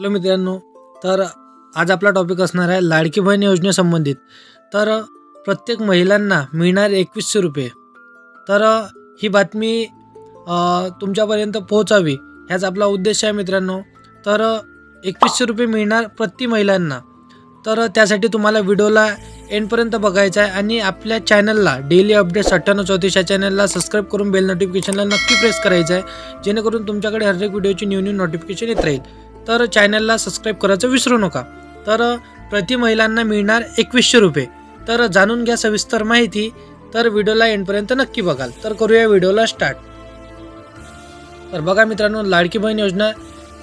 Hello मित्रांनो तर आज आपला टॉपिक असणार आहे लाडकी बहीण योजनेसंबंधित तर प्रत्येक महिलांना मिळणार एकवीसशे रुपये. तर ही बातमी तुमच्यापर्यंत पोहोचावी ह्याच आपला उद्देश आहे मित्रांनो. तर एकवीसशे रुपये मिळणार प्रति महिलांना. तर त्यासाठी तुम्हाला व्हिडिओला एंडपर्यंत बघायचं आहे आणि आपल्या चॅनलला डेली अपडेट्स अठ्ठ्याण्णव चौतीस या चॅनलला सबस्क्राईब करून बेल नोटिफिकेशनला नक्की प्रेस करायचं आहे. जेणेकरून तुमच्याकडे हर एक व्हिडिओची न्यू न्यू नोटिफिकेशन येत राहील. तर चॅनलला सबस्क्राईब करायचं विसरू नका. तर प्रति महिलांना मिळणार एकवीसशे रुपये. तर जाणून घ्या सविस्तर माहिती. तर व्हिडिओला एंडपर्यंत नक्की बघाल. तर करूया व्हिडिओला स्टार्ट तर बघा मित्रांनो लाडकी Bahin Yojana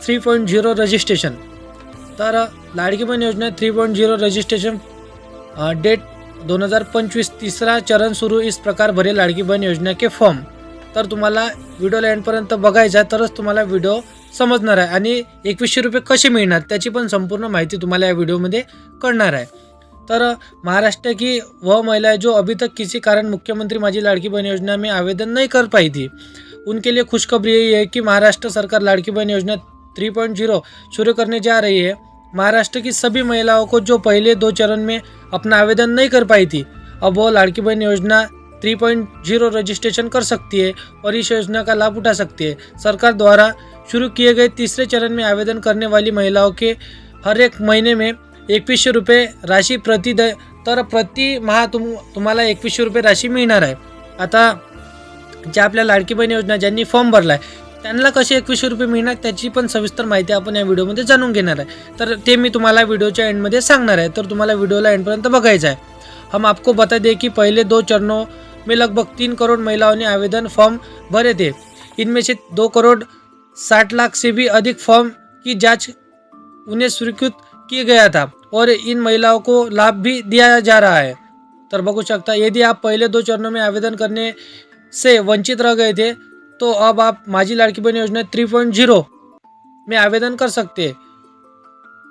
three point zero registration तर Ladki Bahin Yojana three point zero registration date दोन हजार पंचवीस तिसरा चरण सुरू इस प्रकार भरे लाडकी बहीण योजना के फॉर्म तर तुम्हाला व्हिडिओला एंडपर्यंत बघायचा आहे तरच तुम्हाला व्हिडिओ समजणार आहे आणि एकवीसशे रुपये कसे मिळणार त्याची पण संपूर्ण माहिती तुम्हाला या व्हिडिओमध्ये कळणार आहे. तर महाराष्ट्र की वह महिला जो अभी तक किसी कारण मुख्यमंत्री माझी लाड़की बहन योजना में आवेदन नहीं कर पाई थी उनके लिए खुशखबरी यही है कि महाराष्ट्र सरकार लाड़की बहन योजना 3.0 शुरू करने जा रही है। महाराष्ट्र की सभी महिलाओं को जो पहले दो चरण में अपना आवेदन नहीं कर पाई थी अब वो लाड़की बहन योजना 3.0 रजिस्ट्रेशन कर सकती है और इस योजना का लाभ उठा सकती है। सरकार द्वारा शुरू किए गए तीसरे चरण में आवेदन करने वाली महिलाओं के हर एक महीने में एकवीसशे रुपये राशी प्रति द तर प्रति महा तुम तुम्हाला एकवीसशे रुपये राशी मिळणार आहे. आता ज्या आपल्या लाडकी बहीण योजना ज्यांनी फॉर्म भरला आहे त्यांना कसे एकवीसशे रुपये मिळणार त्याची पण सविस्तर माहिती आपण या व्हिडिओमध्ये जाणून घेणार आहे. तर ते मी तुम्हाला व्हिडिओच्या एंडमध्ये सांगणार आहे. तर तुम्हाला व्हिडिओला एंडपर्यंत बघायचं आहे. हम आपको बता दें कि पहले दो चरणों में लगभग तीन करोड़ महिलाओं ने आवेदन फॉर्म भरे थे. इनमें से दो करोड़ साठ लाख से भी अधिक फॉर्म की जाँच उन्हें स्वीकृत किया गया था और इन महिलाओं को लाभ भी दिया जा रहा है। तर बघू शकता यदि आप पहले दो चरणों में आवेदन करने से वंचित रह गए थे तो अब आप माझी लाड़की Bahan Yojana three point zero में आवेदन कर सकते हैं।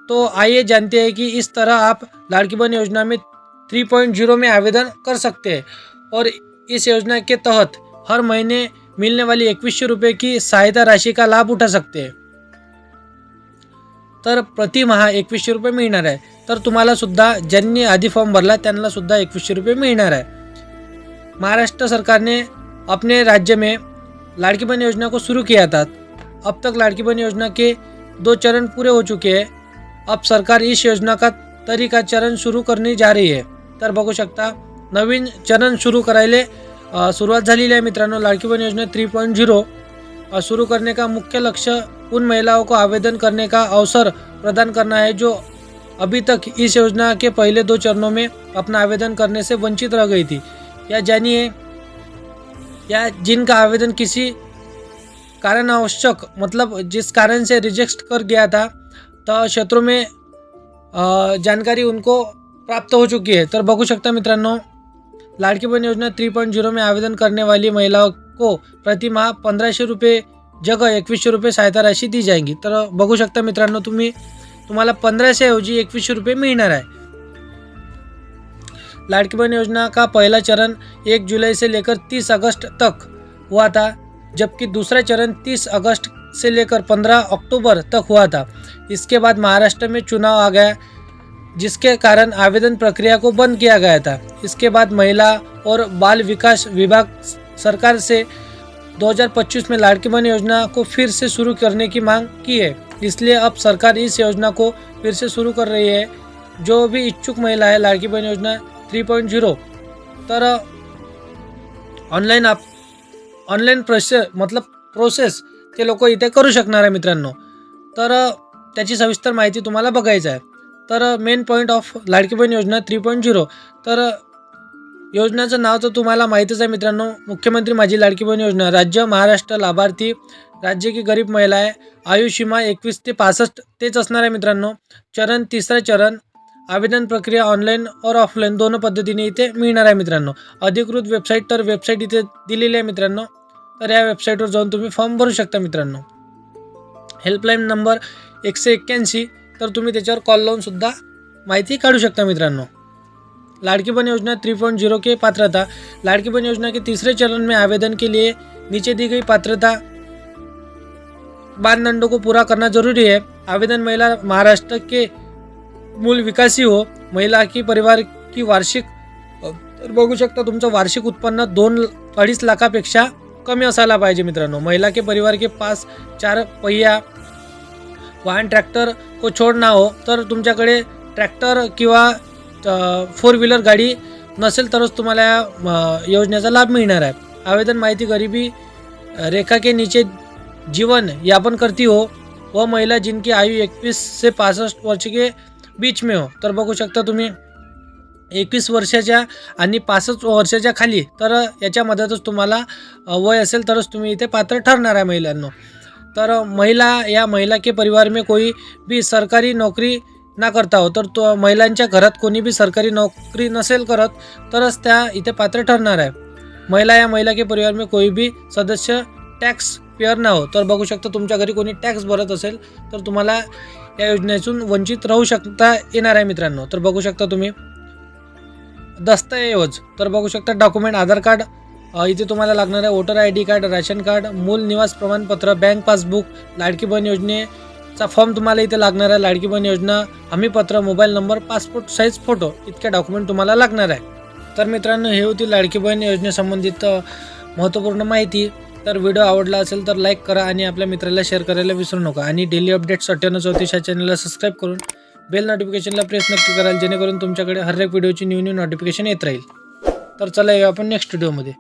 तो आइए जानते हैं कि इस तरह आप लाड़की बहन योजना में थ्री पॉइंट ज़ीरो में आवेदन कर सकते हैं और इस योजना के तहत हर महीने मिलने वाली एकवीसशे रुपये की सहायता राशि का लाभ उठा सकते हैं? तर प्रति महा एकवीसशे रुपये मिळणार आहे. तर तुम्हाला सुद्धा ज्यांनी आधी फॉर्म भरला त्यांना सुद्धा एकवीसशे रुपये मिळणार आहे. महाराष्ट्र सरकार ने अपने राज्य में लाड़की बहन योजना को शुरू किया था. अब तक लाड़की बहन योजना के दो चरण पूरे हो चुके हैं. अब सरकार इस योजना का तरीका चरण शुरू करने जा रही है. तर बघू शकता नवीन चरण सुरू करायले सुरुवात झालेली आहे मित्रांनो लाड़की बहन योजना थ्री पॉइंट जीरो शुरू करने का मुख्य लक्ष्य? उन महिलाओं को आवेदन करने का अवसर प्रदान करना है जो अभी तक इस योजना के पहले दो चरणों में अपना आवेदन करने से वंचित रह गई थी? या जानिए या जिनका आवेदन किसी कारण आवश्यक मतलब जिस कारण से रिजेक्ट कर गया था तो क्षेत्रों में जानकारी उनको प्राप्त हो चुकी है। तर बघू शकता मित्रांनो लाड़की Bahan Yojana three point zero में आवेदन करने वाली महिलाओं को प्रति माह पंधराशे रुपये जगह एकवीसशे रुपये सहायता राशि दी जाएगी। तर बघू शकता मित्रांनो, तुम्ही तुम्हाला पंधराशे ऐवजी एकवीसशे रुपये मिळणार आहे. लाड़की बहन योजना का पहला चरण एक जुलाई से लेकर तीस अगस्त तक? हुआ था, जबकि दूसरा चरण तीस अगस्त से लेकर पंद्रह अक्टूबर तक हुआ था। इसके बाद महाराष्ट्र में चुनाव आ गया। जिसके कारण आवेदन प्रक्रिया को बंद किया गया था। इसके बाद महिला और बाल विकास विभाग सरकार से 2025 में लाड़की बहन योजना को फिर से शुरू करने की मांग की है। इसलिए अब सरकार इस योजना को फिर से शुरू कर रही है। जो भी इच्छुक महिला है, Ladki Bahan Yojana three point zero तर ऑनलाईन आप ऑनलाईन प्रोसेस मतलब प्रोसेस ते लोक इथे करू शकणार आहे मित्रांनो। तर त्याची सविस्तर माहिती तुम्हाला बघायचं आहे। तर main point of Ladki Bahin Yojana three point zero तर योजनेचं नाव तर तुम्हाला माहीतच आहे मित्रांनो मुख्यमंत्री माझी लाडकी बहीण योजना. राज्य महाराष्ट्र लाभार्थी राज्य की गरीब महिला आहे. आयुषीमा एकवीस ते पासष्ट तेच असणार आहे मित्रांनो. चरण तिसरा चरण आवेदन प्रक्रिया ऑनलाईन और ऑफलाईन दोन पद्धतीने इथे मिळणार आहे मित्रांनो. अधिकृत वेबसाईट तर वेबसाईट इथे दिलेली आहे मित्रांनो. तर या वेबसाईटवर जाऊन तुम्ही फॉर्म भरू शकता मित्रांनो. हेल्पलाईन नंबर एकशे एक्क्याऐंशी तर तुम्ही त्याच्यावर कॉल लावूनसुद्धा माहिती काढू शकता मित्रांनो. लाड़की बहन योजना थ्री पॉइंट जीरो के पात्रता. लाड़की बहन योजना के तीसरे चरण में आवेदन के लिए नीचे दी गई पात्रता मानदंडों को पूरा करना जरूरी है आवेदन महिला महाराष्ट्र के मूल विकासी हो महिला की परिवार की वार्षिक तर बघू शकता तुमचं वार्षिक उत्पन्न दोन अडीच लाखापेक्षा कमी असायला पाहिजे मित्रांनो. महिला के परिवार के पास चार पहिया वाहन ट्रॅक्टर को छोड ना हो तर तुमच्याकडे ट्रॅक्टर किंवा फोर व्हीलर गाडी नसेल तरच तुम्हाला या योजनेचा लाभ मिळणार आहे. आवेदन माहिती गरीबी रेखा के नीचे जीवन यापन करती हो व महिला जिनकी आयु एकवीस से पासष्ट वर्ष के बीच में हो. तर बघू शकता तुम्ही एकवीस वर्षाच्या आणि पासष्ट वर्षाच्या खाली तर याच्या मधातच तुम्हाला वय असेल तरच तुम्ही इथे पात्र ठरणार आहे महिलांनो. तर महिला या महिला के परिवार में कोई भी सरकारी नोकरी ना करता हो तर तो महिलांच्या घरात कोणी बी सरकारी नोकरी नसेल करत तरच त्या इथे पात्र ठरणार आहे. महिला या महिला के परिवार में कोई भी सदस्य टॅक्स पेअर ना हो तर बघू शकता तुमच्या घरी कोणी टॅक्स भरत असेल तर तुम्हाला या योजनेतून वंचित राहू शकता येणार आहे मित्रांनो. तर बघू शकता तुम्ही. दस्तऐवज तर बघू शकता डॉक्युमेंट आधार कार्ड इथे तुम्हाला लागणार आहे voter I D card ration card मूल निवास प्रमाणपत्र बँक पासबुक लाडकी बहीण योजनेचा फॉर्म तुम्हाला इथे लागणार आहे. लाडकी बहीण योजना हमीपत्र mobile number passport size photo इतक्या डॉक्युमेंट तुम्हाला लागणार आहे. तर मित्रांनो हे होती लाडकी बहीण योजनेसंबंधित महत्त्वपूर्ण माहिती. तर व्हिडिओ आवडला असेल तर लाईक करा आणि आपल्या मित्राला शेअर करायला विसरू नका. आणि डेली अपडेट्स अठ्ठ्याण्णव चौतीस या चॅनलला सबस्क्राईब करून बेल नोटिफिकेशनला प्रेस नक्की कराल जेणेकरून तुमच्याकडे हर एक व्हिडिओची न्यू न्यू नोटिफिकेशन येत राहील. तर चला येऊ आपण नेक्स्ट व्हिडिओमध्ये